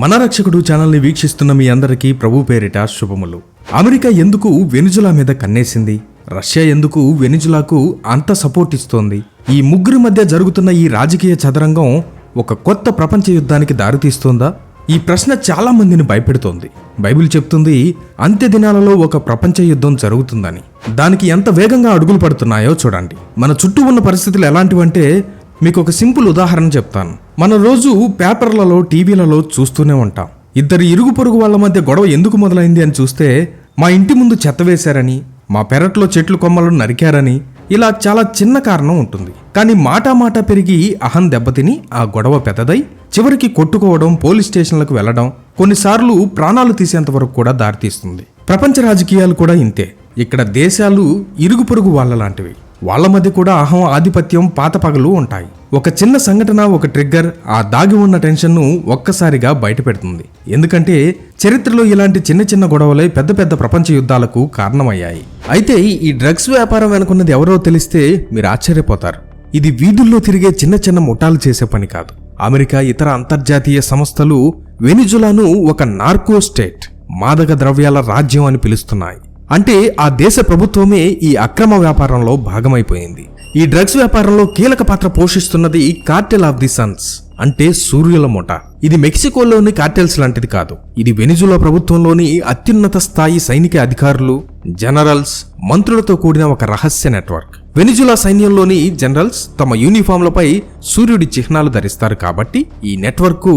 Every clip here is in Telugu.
మన రక్షకుడు ఛానల్ని వీక్షిస్తున్న మీ అందరికీ ప్రభు పేరిట శుభములు. అమెరికా ఎందుకు వెనుజులా మీద కన్నేసింది? రష్యా ఎందుకు వెనుజులాకు అంత సపోర్ట్ ఇస్తోంది? ఈ ముగ్గురి మధ్య జరుగుతున్న ఈ రాజకీయ చదరంగం ఒక కొత్త ప్రపంచ యుద్ధానికి దారితీస్తోందా? ఈ ప్రశ్న చాలా మందిని భయపెడుతోంది. బైబిల్ చెప్తుంది అంత్య దినాలలో ఒక ప్రపంచ యుద్ధం జరుగుతుందని. దానికి ఎంత వేగంగా అడుగులు పడుతున్నాయో చూడండి. మన చుట్టూ ఉన్న పరిస్థితులు ఎలాంటివంటే మీకు ఒక సింపుల్ ఉదాహరణ చెప్తాను. మన రోజు పేపర్లలో టీవీలలో చూస్తూనే ఉంటాం. ఇద్దరు ఇరుగు పొరుగు వాళ్ళ మధ్య గొడవ ఎందుకు మొదలైంది అని చూస్తే మా ఇంటి ముందు చెత్త వేశారని మా పెరట్లో చెట్లు కొమ్మలను నరికారని ఇలా చాలా చిన్న కారణం ఉంటుంది. కానీ మాటా మాట పెరిగి అహం దెబ్బతిని ఆ గొడవ పెద్దదై చివరికి కొట్టుకోవడం పోలీస్ స్టేషన్లకు వెళ్ళడం కొన్నిసార్లు ప్రాణాలు తీసేంత వరకు కూడా దారితీస్తుంది. ప్రపంచ రాజకీయాలు కూడా ఇంతే. ఇక్కడ దేశాలు ఇరుగు పొరుగు వాళ్ళ లాంటివి వాళ్ళ మధ్య కూడా అహం ఆధిపత్యం పాత పగలు ఉంటాయి. ఒక చిన్న సంఘటన ఒక ట్రిగ్గర్ ఆ దాగి ఉన్న టెన్షన్ను ఒక్కసారిగా బయటపెడుతుంది. ఎందుకంటే చరిత్రలో ఇలాంటి చిన్న చిన్న గొడవలే పెద్ద పెద్ద ప్రపంచ యుద్ధాలకు కారణమయ్యాయి. అయితే ఈ డ్రగ్స్ వ్యాపారం వెనుకున్నది ఎవరో తెలిస్తే మీరు ఆశ్చర్యపోతారు. ఇది వీధుల్లో తిరిగే చిన్న చిన్న ముఠాలు చేసే పని కాదు. అమెరికా ఇతర అంతర్జాతీయ సంస్థలు వెనిజులాను ఒక నార్కో స్టేట్ మాదక ద్రవ్యాల రాజ్యం అని పిలుస్తున్నాయి. అంటే ఆ దేశ ప్రభుత్వమే ఈ అక్రమ వ్యాపారంలో భాగమైపోయింది. ఈ డ్రగ్స్ వ్యాపారంలో కీలక పాత్ర పోషిస్తున్నది కార్టెల్ ఆఫ్ ది సన్స్ అంటే సూర్యుల ముఠ ఇది మెక్సికోలోని కార్టెల్స్ లాంటిది కాదు. ఇది వెనిజులా ప్రభుత్వంలోని అత్యున్నత స్థాయి సైనిక అధికారులు జనరల్స్ మంత్రులతో కూడిన ఒక రహస్య నెట్వర్క్. వెనిజులా సైన్యంలోని జనరల్స్ తమ యూనిఫామ్లపై సూర్యుడి చిహ్నాలు ధరిస్తారు కాబట్టి ఈ నెట్వర్క్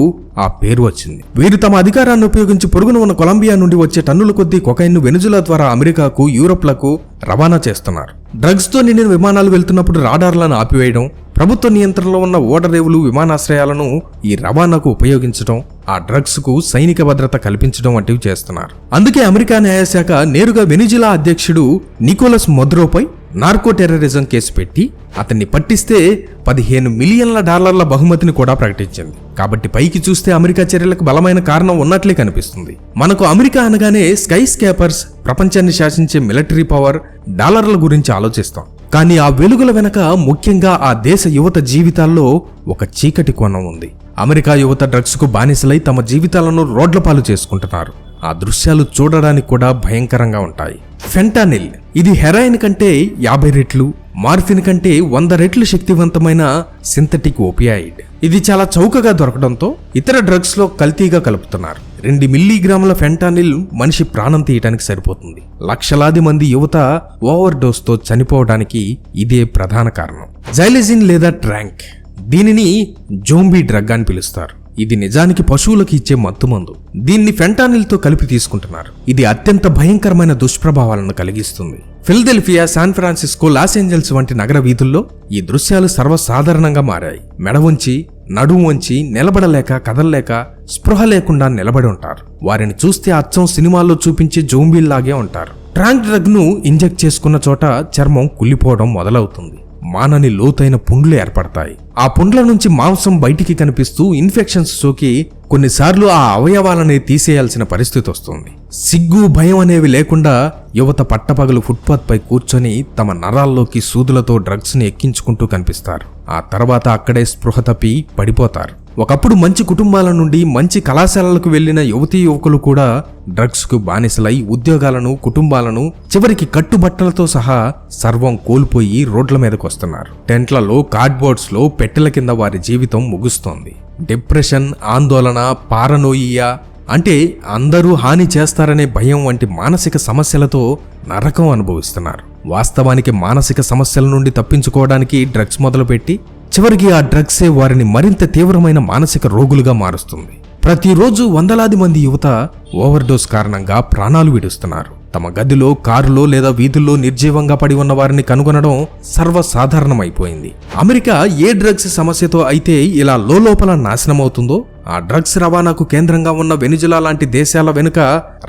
ఆ పేరు వచ్చింది. వీరు తమ అధికారాన్ని ఉపయోగించి పొరుగున ఉన్న కొలంబియా నుండి వచ్చే టన్నుల కొద్దీ కొకైన్ను వెనుజులా ద్వారా అమెరికాకు యూరోప్లకు రవాణా చేస్తున్నారు. డ్రగ్స్తో నిండిన విమానాలు వెళ్తున్నప్పుడు రాడార్లను ఆపివేయడం ప్రభుత్వ నియంత్రణలో ఉన్న ఓడరేవులు విమానాశ్రయాలను ఈ రవాణాకు ఉపయోగించడం ఆ డ్రగ్స్కు సైనిక భద్రత కల్పించడం వంటివి చేస్తున్నారు. అందుకే అమెరికా న్యాయశాఖ నేరుగా వెనిజులా అధ్యక్షుడు నికోలస్ మొద్రోపై నార్కో టెర్రరిజం కేసు పెట్టి అతన్ని పట్టిస్తే పదిహేను మిలియన్ల డాలర్ల బహుమతిని కూడా ప్రకటించింది. కాబట్టి పైకి చూస్తే అమెరికా చర్యలకు బలమైన కారణం ఉన్నట్లే కనిపిస్తుంది. మనకు అమెరికా అనగానే స్కై స్కేపర్స్ ప్రపంచాన్ని శాసించే మిలిటరీ పవర్ డాలర్ల గురించి ఆలోచిస్తాం. కానీ ఆ వెలుగుల వెనక ముఖ్యంగా ఆ దేశ యువత జీవితాల్లో ఒక చీకటి కోణం ఉంది. అమెరికా యువత డ్రగ్స్కు బానిసలై తమ జీవితాలను రోడ్ల పాలు చేసుకుంటున్నారు. ఆ దృశ్యాలు చూడడానికి కూడా భయంకరంగా ఉంటాయి. ఫెంటానిల్. ఇది హెరాయిన్ కంటే యాభై రెట్లు మార్ఫిన్ కంటే వంద రెట్లు శక్తివంతమైన సింథటిక్ ఓపియాయిడ్. ఇది చాలా చౌకగా దొరకడంతో ఇతర డ్రగ్స్లో కల్తీగా కలుపుతున్నారు. రెండు మిల్లీగ్రాముల ఫెంటానిల్ మనిషి ప్రాణం తీయటానికి సరిపోతుంది. లక్షలాది మంది యువత ఓవర్ డోస్తో చనిపోవడానికి ఇదే ప్రధాన కారణం. జైలజిన్ లేదా ట్రాంక్. దీనిని జోంబీ డ్రగ్ అని పిలుస్తారు. ఇది నిజానికి పశువులకు ఇచ్చే మత్తుమందు. దీన్ని ఫెంటానిల్తో కలిపి తీసుకుంటున్నారు. ఇది అత్యంత భయంకరమైన దుష్ప్రభావాలను కలిగిస్తుంది. Philadelphia San Francisco Los Angeles వంటి నగర వీధుల్లో ఈ దృశ్యాలు సర్వసాధారణంగా మారాయి. మెడ వంచి నడుము వంచి నిలబడలేక కదలలేక స్పృహ లేకుండా నిలబడి ఉంటారు. వారిని చూస్తే అచ్చం సినిమాల్లో చూపించే జోంబీల్లాగే ఉంటారు. ట్రాంక్ డ్రగ్ను ఇంజెక్ట్ చేసుకున్న చోట చర్మం కుళ్ళిపోవడం మొదలవుతుంది. మానని లోతైన పుండ్లు ఏర్పడతాయి. ఆ పుండ్ల నుంచి మాంసం బయటికి కనిపిస్తూ ఇన్ఫెక్షన్స్ సోకి కొన్నిసార్లు ఆ అవయవాలని తీసేయాల్సిన పరిస్థితి వస్తుంది. సిగ్గు భయం అనేవి లేకుండా యువత పట్టపగలు ఫుట్పాత్ పై కూర్చొని తమ నరాల్లోకి సూదులతో డ్రగ్స్ని ఎక్కించుకుంటూ కనిపిస్తారు. ఆ తర్వాత అక్కడే స్పృహ తప్పి పడిపోతారు. ఒకప్పుడు మంచి కుటుంబాల నుండి మంచి కళాశాలలకు వెళ్ళిన యువతీ యువకులు కూడా డ్రగ్స్కు బానిసలై ఉద్యోగాలను కుటుంబాలను చివరికి కట్టుబట్టలతో సహా సర్వం కోల్పోయి రోడ్ల మీదకు వస్తున్నారు టెంట్లలో కార్డ్బోర్డ్స్లో పెట్టెల కింద వారి జీవితం ముగుస్తోంది. డిప్రెషన్ ఆందోళన పారనోయియా అంటే అందరూ హాని చేస్తారనే భయం వంటి మానసిక సమస్యలతో నరకం అనుభవిస్తున్నారు. వాస్తవానికి మానసిక సమస్యల నుండి తప్పించుకోవడానికి డ్రగ్స్ మొదలుపెట్టి చివరికి ఆ డ్రగ్సే వారిని మరింత తీవ్రమైన మానసిక రోగులుగా మారుస్తుంది. ప్రతిరోజు వందలాది మంది యువత ఓవర్డోస్ కారణంగా ప్రాణాలు విడుస్తున్నారు. తమ గదిలో కారులో లేదా వీధుల్లో నిర్జీవంగా పడి ఉన్న వారిని కనుగొనడం సర్వసాధారణమైపోయింది. అమెరికా ఏ డ్రగ్స్ సమస్యతో అయితే ఇలా లోపల నాశనమవుతుందో ఆ డ్రగ్స్ రవాణాకు కేంద్రంగా ఉన్న వెనుజులా లాంటి దేశాల వెనుక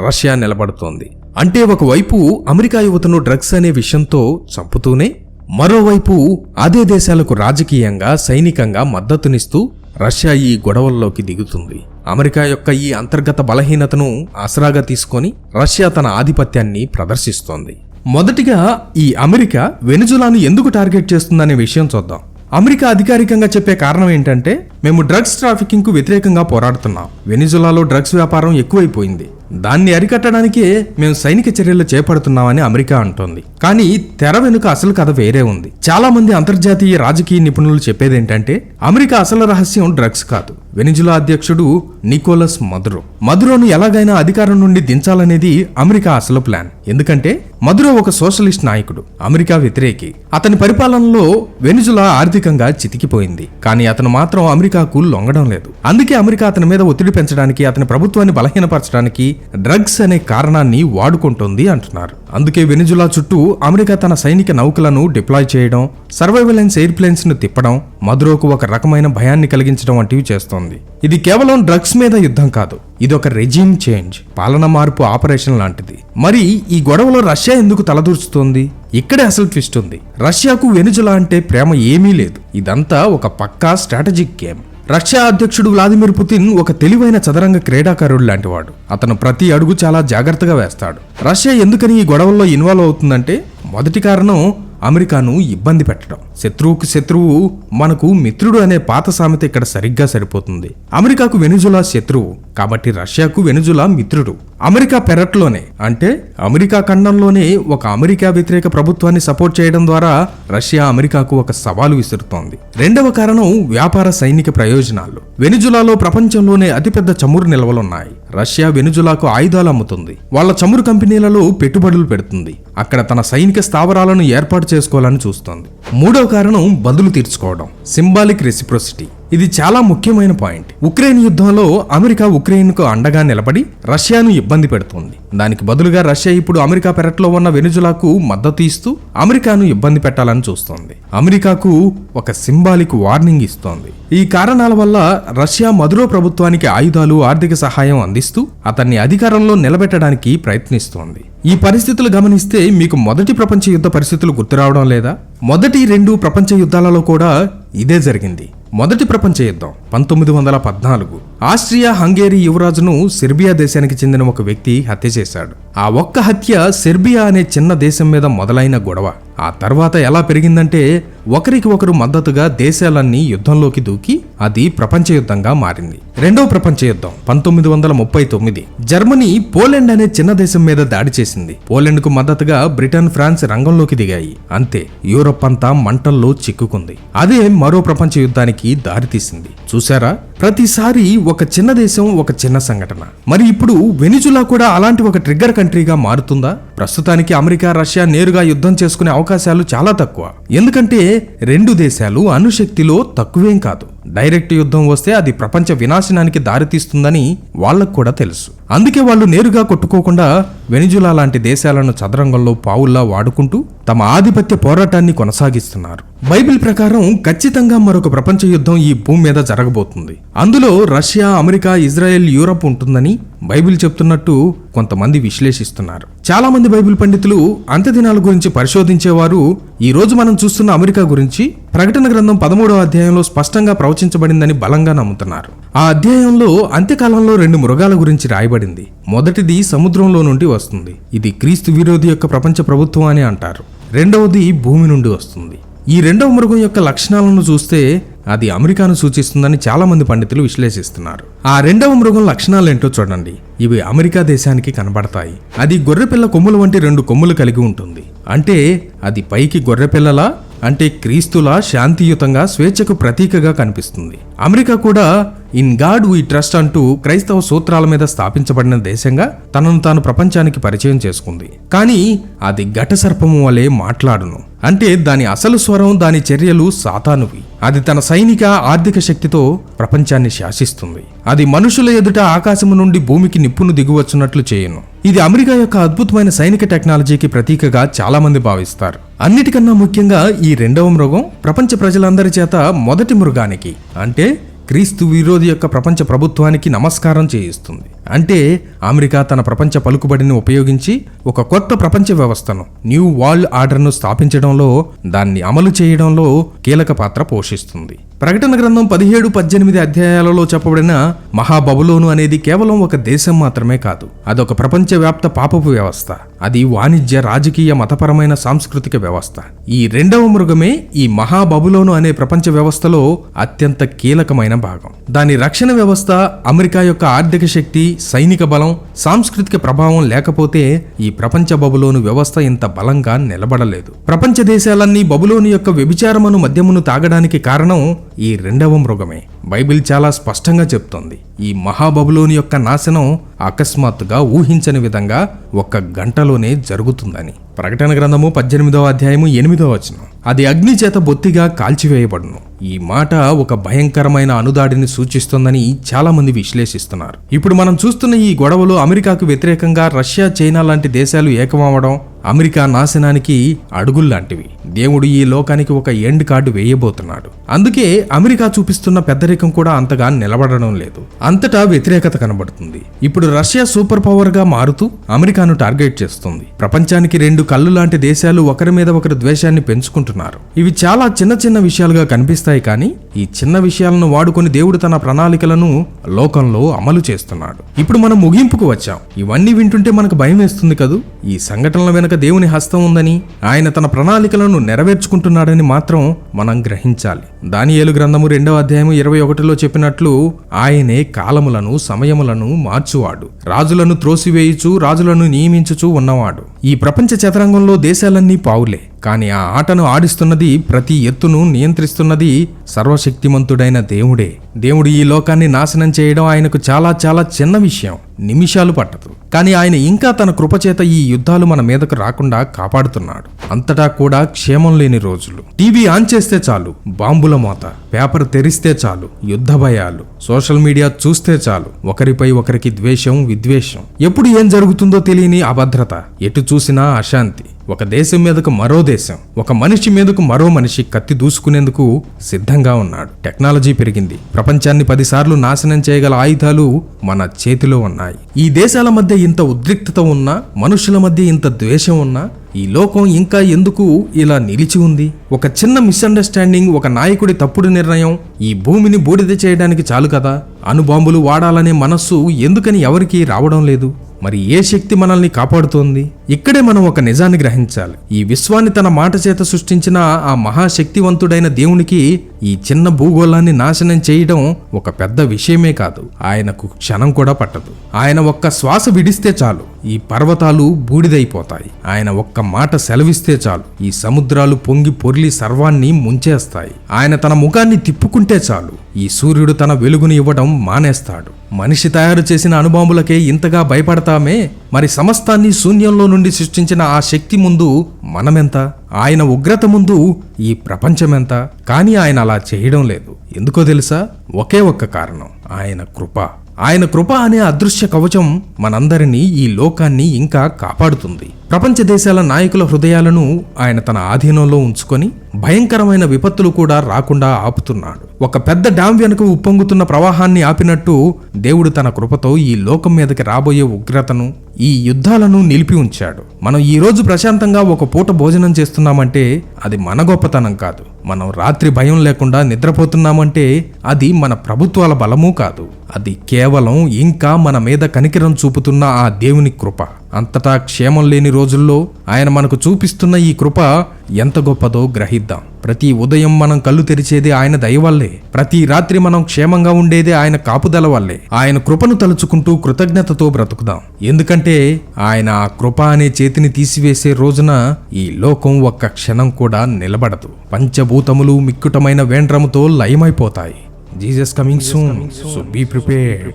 రష్యా నిలబడుతోంది. అంటే ఒకవైపు అమెరికా యువతను డ్రగ్స్ అనే విషయంతో చంపుతూనే మరోవైపు అదే దేశాలకు రాజకీయంగా సైనికంగా మద్దతునిస్తూ రష్యా ఈ గొడవల్లోకి దిగుతుంది. అమెరికా యొక్క ఈ అంతర్గత బలహీనతను ఆసరాగా తీసుకొని రష్యా తన ఆధిపత్యాన్ని ప్రదర్శిస్తోంది. మొదటిగా ఈ అమెరికా వెనుజులాను ఎందుకు టార్గెట్ చేస్తుందనే విషయం చూద్దాం. అమెరికా అధికారికంగా చెప్పే కారణం ఏంటంటే మేము డ్రగ్స్ ట్రాఫికింగ్కు వ్యతిరేకంగా పోరాడుతున్నాం. వెనిజులాలో డ్రగ్స్ వ్యాపారం ఎక్కువైపోయింది. దాన్ని అరికట్టడానికే మేము సైనిక చర్యలు చేపడుతున్నామని అమెరికా అంటోంది. కానీ తెర వెనుక అసలు కథ వేరే ఉంది. చాలా మంది అంతర్జాతీయ రాజకీయ నిపుణులు చెప్పేదేంటంటే అమెరికా అసలు రహస్యం డ్రగ్స్ కాదు. వెనిజులా అధ్యక్షుడు నికోలస్ మదురో. మదురోను ఎలాగైనా అధికారం నుండి దించాలనేది అమెరికా అసలు ప్లాన్. ఎందుకంటే మదురో ఒక సోషలిస్ట్ నాయకుడు అమెరికా వ్యతిరేకి. అతని పరిపాలనలో వెనిజులా ఆర్థికంగా చితికిపోయింది. కానీ అతను మాత్రం అమెరికా అమెరికాకు లొంగడం లేదు. అందుకే అమెరికా అతని మీద ఒత్తిడి పెంచడానికి అతని ప్రభుత్వాన్ని బలహీనపరచడానికి డ్రగ్స్ అనే కారణాన్ని వాడుకుంటోంది అంటున్నారు. అందుకే వెనిజులా చుట్టూ అమెరికా తన సైనిక నౌకలను డిప్లాయ్ చేయడం సర్వైవలెన్స్ ఎయిర్ప్లేన్స్ను తిప్పడం మదురోకు ఒక రకమైన భయాన్ని కలిగించడం వంటివి చేస్తోంది. ఇది కేవలం డ్రగ్స్ మీద యుద్ధం కాదు ఇది ఒక రెజీమ్ చేంజ్ పాలన మార్పు ఆపరేషన్ లాంటిది. మరి ఈ గొడవలో రష్యా ఎందుకు తలదూర్చుతోంది? ఇక్కడే అసలు ట్విస్ట్ ఉంది. రష్యాకు వెనుజులా అంటే ప్రేమ ఏమీ లేదు. ఇదంతా ఒక పక్కా స్ట్రాటజిక్ గేమ్. రష్యా అధ్యక్షుడు వ్లాదిమిర్ పుతిన్ ఒక తెలివైన చదరంగ క్రీడాకారుడు లాంటివాడు. అతను ప్రతి అడుగు చాలా జాగ్రత్తగా వేస్తాడు. రష్యా ఎందుకని ఈ గొడవల్లో ఇన్వాల్వ్ అవుతుందంటే మొదటి కారణం అమెరికాను ఇబ్బంది పెట్టడం. శత్రువుకు శత్రువు మనకు మిత్రుడు అనే పాత సామెత ఇక్కడ సరిగ్గా సరిపోతుంది. అమెరికాకు వెనుజులా శత్రువు కాబట్టి రష్యాకు వెనుజులా మిత్రుడు. అమెరికా పెరట్లోనే అంటే అమెరికా ఖండంలోనే ఒక అమెరికా వ్యతిరేక ప్రభుత్వాన్ని సపోర్ట్ చేయడం ద్వారా రష్యా అమెరికాకు ఒక సవాలు విసురుతోంది. రెండవ కారణం వ్యాపార సైనిక ప్రయోజనాలు. వెనుజులాలో ప్రపంచంలోనే అతిపెద్ద చమురు నిల్వలున్నాయి. రష్యా వెనుజులాకు ఆయుధాలు అమ్ముతుంది. వాళ్ళ చమురు కంపెనీలలో పెట్టుబడులు పెడుతుంది. అక్కడ తన సైనిక స్థావరాలను ఏర్పాటు చేసుకోవాలని చూస్తోంది. మూడవ కారణం బదులు తీర్చుకోవడం. Symbolic reciprocity. ఇది చాలా ముఖ్యమైన పాయింట్. ఉక్రెయిన్ యుద్ధంలో అమెరికా ఉక్రెయిన్కు అండగా నిలబడి రష్యాను ఇబ్బంది పెడుతోంది. దానికి బదులుగా రష్యా ఇప్పుడు అమెరికా పెరట్లో ఉన్న వెనుజులాకు మద్దతు ఇస్తూ అమెరికాను ఇబ్బంది పెట్టాలని చూస్తోంది. అమెరికాకు ఒక సింబాలిక్ వార్నింగ్ ఇస్తోంది. ఈ కారణాల వల్ల రష్యా మధురో ప్రభుత్వానికి ఆయుధాలు ఆర్థిక సహాయం అందిస్తూ అతన్ని అధికారంలో నిలబెట్టడానికి ప్రయత్నిస్తోంది. ఈ పరిస్థితులు గమనిస్తే మీకు మొదటి ప్రపంచ యుద్ధ పరిస్థితులు గుర్తురావడం లేదా? మొదటి రెండు ప్రపంచ యుద్ధాలలో కూడా ఇదే జరిగింది. మొదటి ప్రపంచ యుద్ధం పంతొమ్మిది వందల పద్నాలుగు. ఆస్ట్రియా హంగేరీ యువరాజును సెర్బియా దేశానికి చెందిన ఒక వ్యక్తి హత్య చేశాడు. ఆ ఒక్క హత్య సెర్బియా అనే చిన్న దేశం మీద మొదలైన గొడవ. ఆ తర్వాత ఎలా పెరిగిందంటే ఒకరికి ఒకరు మద్దతుగా దేశాలన్నీ యుద్ధంలోకి దూకి అది ప్రపంచ యుద్ధంగా మారింది. రెండవ ప్రపంచ యుద్ధం పంతొమ్మిది వందల ముప్పై తొమ్మిది. జర్మనీ పోలెండ్ అనే చిన్న దేశం మీద దాడి చేసింది. పోలెండ్కు మద్దతుగా బ్రిటన్ ఫ్రాన్స్ రంగంలోకి దిగాయి. అంతే యూరప్ అంతా మంటల్లో చిక్కుకుంది. అదే మరో ప్రపంచ యుద్ధానికి దారితీసింది చూసారా ప్రతిసారి ఒక చిన్న దేశం ఒక చిన్న సంఘటన. మరి ఇప్పుడు వెనిజులా కూడా అలాంటి ఒక ట్రిగ్గర్ కంట్రీగా మారుతుందా? ప్రస్తుతానికి అమెరికా రష్యా నేరుగా యుద్ధం చేసుకునే అవకాశాలు చాలా తక్కువ. ఎందుకంటే రెండు దేశాలు అణుశక్తిలో తక్కువేం కాదు. డైరెక్ట్ యుద్ధం వస్తే అది ప్రపంచ వినాశనానికి దారితీస్తుందని వాళ్ళకు కూడా తెలుసు. అందుకే వాళ్ళు నేరుగా కొట్టుకోకుండా వెనిజులా లాంటి దేశాలను చదరంగంలో పావుల్లా వాడుకుంటూ తమ ఆధిపత్య పోరాటాన్ని కొనసాగిస్తున్నారు. బైబిల్ ప్రకారం ఖచ్చితంగా మరొక ప్రపంచ యుద్ధం ఈ భూమి మీద జరగబోతుంది. అందులో రష్యా అమెరికా ఇజ్రాయెల్ యూరప్ ఉంటుందని బైబిల్ చెప్తున్నట్టు కొంతమంది విశ్లేషిస్తున్నారు. చాలా మంది బైబిల్ పండితులు అంత్యదినాల గురించి పరిశోధించేవారు ఈ రోజు మనం చూస్తున్న అమెరికా గురించి ప్రకటన గ్రంథం పదమూడవ అధ్యాయంలో స్పష్టంగా ప్రవచించబడిందని బలంగా నమ్ముతున్నారు. ఆ అధ్యాయంలో అంత్యకాలంలో రెండు మృగాల గురించి రాయబడింది. మొదటిది సముద్రంలో నుండి వస్తుంది. ఇది క్రీస్తు విరోధి యొక్క ప్రపంచ ప్రభుత్వం అని అంటారు. రెండవది భూమి నుండి వస్తుంది. ఈ రెండవ మృగం యొక్క లక్షణాలను చూస్తే అది అమెరికాను సూచిస్తుందని చాలామంది పండితులు విశ్లేషిస్తున్నారు. ఆ రెండవ మృగం లక్షణాలు ఏంటో చూడండి. ఇవి అమెరికా దేశానికి కనబడతాయి. అది గొర్రెపిల్ల కొమ్ముల వంటి రెండు కొమ్ములు కలిగి ఉంటుంది. అంటే అది పైకి గొర్రెపిల్లలా అంటే క్రీస్తులా శాంతియుతంగా స్వేచ్ఛకు ప్రతీకగా కనిపిస్తుంది. అమెరికా కూడా ఇన్ గాడ్ వీ ట్రస్ట్ అంటూ క్రైస్తవ సూత్రాల మీద స్థాపించబడిన దేశంగా తనను తాను ప్రపంచానికి పరిచయం చేసుకుంది. కానీ అది ఘట సర్పము వలె మాట్లాడును. అంటే దాని అసలు స్వరం దాని చర్యలు సాతానువి. అది తన సైనిక ఆర్థిక శక్తితో ప్రపంచాన్ని శాసిస్తుంది. అది మనుషుల ఎదుట ఆకాశము నుండి భూమికి నిప్పును దిగువచ్చున్నట్లు చేయను. ఇది అమెరికా యొక్క అద్భుతమైన సైనిక టెక్నాలజీకి ప్రతీకగా చాలా మంది భావిస్తారు. అన్నిటికన్నా ముఖ్యంగా ఈ రెండవ మృగం ప్రపంచ ప్రజలందరి చేత మొదటి మృగానికి. అంటే క్రీస్తు విరోధి యొక్క ప్రపంచ ప్రభుత్వానికి నమస్కారం చేయిస్తుంది. అంటే అమెరికా తన ప్రపంచ పలుకుబడిని ఉపయోగించి ఒక కొత్త ప్రపంచ వ్యవస్థను న్యూ వరల్డ్ ఆర్డర్ను స్థాపించడంలో దాన్ని అమలు చేయడంలో కీలక పాత్ర పోషిస్తుంది. ప్రకటన గ్రంథం పదిహేడు పద్దెనిమిది అధ్యాయాలలో చెప్పబడిన మహాబబులోను అనేది కేవలం ఒక దేశం మాత్రమే కాదు అదొక ప్రపంచవ్యాప్త పాపపు వ్యవస్థ. అది వాణిజ్య రాజకీయ మతపరమైన సాంస్కృతిక వ్యవస్థ. ఈ రెండవ మృగమే ఈ మహాబబులోను అనే ప్రపంచ వ్యవస్థలో అత్యంత కీలకమైన భాగం. దాని రక్షణ వ్యవస్థ అమెరికా యొక్క ఆర్థిక శక్తి సైనిక బలం సాంస్కృతిక ప్రభావం లేకపోతే ఈ ప్రపంచ బబులోను వ్యవస్థ ఇంత బలంగా నిలబడలేదు. ప్రపంచ దేశాలన్నీ బబులోను యొక్క వ్యభిచారమును మద్యమును తాగడానికి కారణం ఈ రెండవ మృగమే. బైబిల్ చాలా స్పష్టంగా చెప్తోంది. ఈ మహాబబులోని యొక్క నాశనం అకస్మాత్తుగా ఊహించని విధంగా ఒక్క గంటలోనే జరుగుతుందని. ప్రకటన గ్రంథము పద్దెనిమిదవ అధ్యాయము ఎనిమిదవ వచనం. అది అగ్ని చేత బొత్తిగా కాల్చివేయబడును. ఈ మాట ఒక భయంకరమైన అనుదాడిని సూచిస్తోందని చాలామంది విశ్లేషిస్తున్నారు. ఇప్పుడు మనం చూస్తున్న ఈ గొడవలో అమెరికాకు వ్యతిరేకంగా రష్యా చైనా లాంటి దేశాలు ఏకమవడం అమెరికా నాశనానికి అడుగుల్లాంటివి దేవుడు ఈ లోకానికి ఒక ఎండ్ కార్డు వేయబోతున్నాడు. అందుకే అమెరికా చూపిస్తున్న పెద్దరికం కూడా అంతగా నిలబడడం లేదు. అంతటా వ్యతిరేకత కనబడుతుంది. ఇప్పుడు రష్యా సూపర్ పవర్గా మారుతూ అమెరికాను టార్గెట్ చేస్తుంది. ప్రపంచానికి రెండు కళ్ళు లాంటి దేశాలు ఒకరి మీద ఒకరు ద్వేషాన్ని పెంచుకుంటున్నారు. ఇవి చాలా చిన్న చిన్న విషయాలుగా కనిపిస్తాయి. కానీ ఈ చిన్న విషయాలను వాడుకొని దేవుడు తన ప్రణాళికలను లోకంలో అమలు చేస్తున్నాడు. ఇప్పుడు మనం ముగింపుకు వచ్చాం. ఇవన్నీ వింటుంటే మనకు భయం వేస్తుంది కదూ? ఈ సంఘటనల వెనుక దేవుని హస్తం ఉందని ఆయన తన ప్రణాళికలను నెరవేర్చుకుంటున్నాడని మాత్రం మనం గ్రహించాలి. దానియేలు గ్రంథము రెండవ అధ్యాయము ఇరవై ఒకటిలో చెప్పినట్లు ఆయనే కాలములను సమయములను మార్చువాడు. రాజులను త్రోసివేయుచు రాజులను నియమించుచు ఉన్నవాడు. ఈ ప్రపంచ చదరంగంలో దేశాలన్నీ పావులే. కానీ ఆ ఆటను ఆడిస్తున్నది ప్రతి ఎత్తును నియంత్రిస్తున్నది సర్వశక్తిమంతుడైన దేవుడే. దేవుడు ఈ లోకాన్ని నాశనం చేయడం ఆయనకు చాలా చాలా చిన్న విషయం. నిమిషాలు పట్టదు. కానీ ఆయన ఇంకా తన కృపచేత ఈ యుద్ధాలు మన మీదకు రాకుండా కాపాడుతున్నాడు. అంతటా కూడా క్షేమం లేని రోజులు. టీవీ ఆన్ చేస్తే చాలు. బాంబుల మోత. పేపర్ తెరిస్తే చాలు. యుద్ధ భయాలు. సోషల్ మీడియా చూస్తే చాలు. ఒకరిపై ఒకరికి ద్వేషం విద్వేషం. ఎప్పుడు ఏం జరుగుతుందో తెలియని అభద్రత. ఎటు చూసినా అశాంతి. ఒక దేశం మీదకు మరో దేశం ఒక మనిషి మీదకు మరో మనిషి కత్తి దూసుకునేందుకు సిద్ధంగా ఉన్నాడు. టెక్నాలజీ పెరిగింది. ప్రపంచాన్ని పదిసార్లు నాశనం చేయగల ఆయుధాలు మన చేతిలో ఉన్నాయి. ఈ దేశాల మధ్య ఇంత ఉద్రిక్తత ఉన్నా మనుషుల మధ్య ఇంత ద్వేషం ఉన్నా ఈ లోకం ఇంకా ఎందుకు ఇలా నిలిచి ఉంది? ఒక చిన్న మిస్అండర్స్టాండింగ్ ఒక నాయకుడి తప్పుడు నిర్ణయం ఈ భూమిని బూడిద చేయడానికి చాలు కదా? అణుబాంబులు వాడాలనే మనస్సు ఎందుకని ఎవరికీ రావడం లేదు? మరి ఏ శక్తి మనల్ని కాపాడుతోంది? ఇక్కడే మనం ఒక నిజాన్ని గ్రహించాలి. ఈ విశ్వాన్ని తన మాట చేత సృష్టించిన ఆ మహాశక్తివంతుడైన దేవునికి ఈ చిన్న భూగోళాన్ని నాశనం చేయడం ఒక పెద్ద విషయమే కాదు. ఆయనకు క్షణం కూడా పట్టదు. ఆయన ఒక్క శ్వాస విడిస్తే చాలు. ఈ పర్వతాలు బూడిదైపోతాయి. ఆయన ఒక్క మాట సెలవిస్తే చాలు. ఈ సముద్రాలు పొంగి పొర్లి సర్వాన్ని ముంచేస్తాయి. ఆయన తన ముఖాన్ని తిప్పుకుంటే చాలు. ఈ సూర్యుడు తన వెలుగును ఇవ్వడం మానేస్తాడు. మనిషి తయారు చేసిన అణుబాంబులకే ఇంతగా భయపడతామే? మరి సమస్తాన్ని శూన్యంలో నుండి సృష్టించిన ఆ శక్తి ముందు మనమెంత? ఆయన ఉగ్రత ముందు ఈ ప్రపంచమెంత? కానీ ఆయన అలా చేయడం లేదు. ఎందుకో తెలుసా? ఒకే ఒక్క కారణం. ఆయన కృప. ఆయన కృప అనే అదృశ్య కవచం మనందరినీ ఈ లోకాన్ని ఇంకా కాపాడుతుంది. ప్రపంచ దేశాల నాయకుల హృదయాలను ఆయన తన ఆధీనంలో ఉంచుకొని భయంకరమైన విపత్తులు కూడా రాకుండా ఆపుతున్నాడు. ఒక పెద్ద డ్యాం వెనుక ఉప్పొంగుతున్న ప్రవాహాన్ని ఆపినట్టు దేవుడు తన కృపతో ఈ లోకం మీదకి రాబోయే ఉగ్రతను ఈ యుద్ధాలను నిలిపి ఉంచాడు. మనం ఈరోజు ప్రశాంతంగా ఒక పూట భోజనం చేస్తున్నామంటే అది మన గొప్పతనం కాదు. మనం రాత్రి భయం లేకుండా నిద్రపోతున్నామంటే అది మన ప్రభుత్వాల బలమూ కాదు. అది కేవలం ఇంకా మన మీద కనికిరం చూపుతున్న ఆ దేవుని కృప. అంతటా క్షేమం లేని రోజుల్లో ఆయన మనకు చూపిస్తున్న ఈ కృప ఎంత గొప్పదో గ్రహిద్దాం. ప్రతి ఉదయం మనం కళ్ళు తెరిచేది ఆయన దయ వల్లే ప్రతి రాత్రి మనం క్షేమంగా ఉండేదే ఆయన కాపుదల వల్లే. ఆయన కృపను తలుచుకుంటూ కృతజ్ఞతతో బ్రతుకుదాం. ఎందుకంటే ఆయన ఆ కృప అనే చేతిని తీసివేసే రోజున ఈ లోకం ఒక్క క్షణం కూడా నిలబడదు. పంచభూతములు మిక్కుటమైన వేండ్రముతో లయమైపోతాయి. Jesus coming soon so be prepare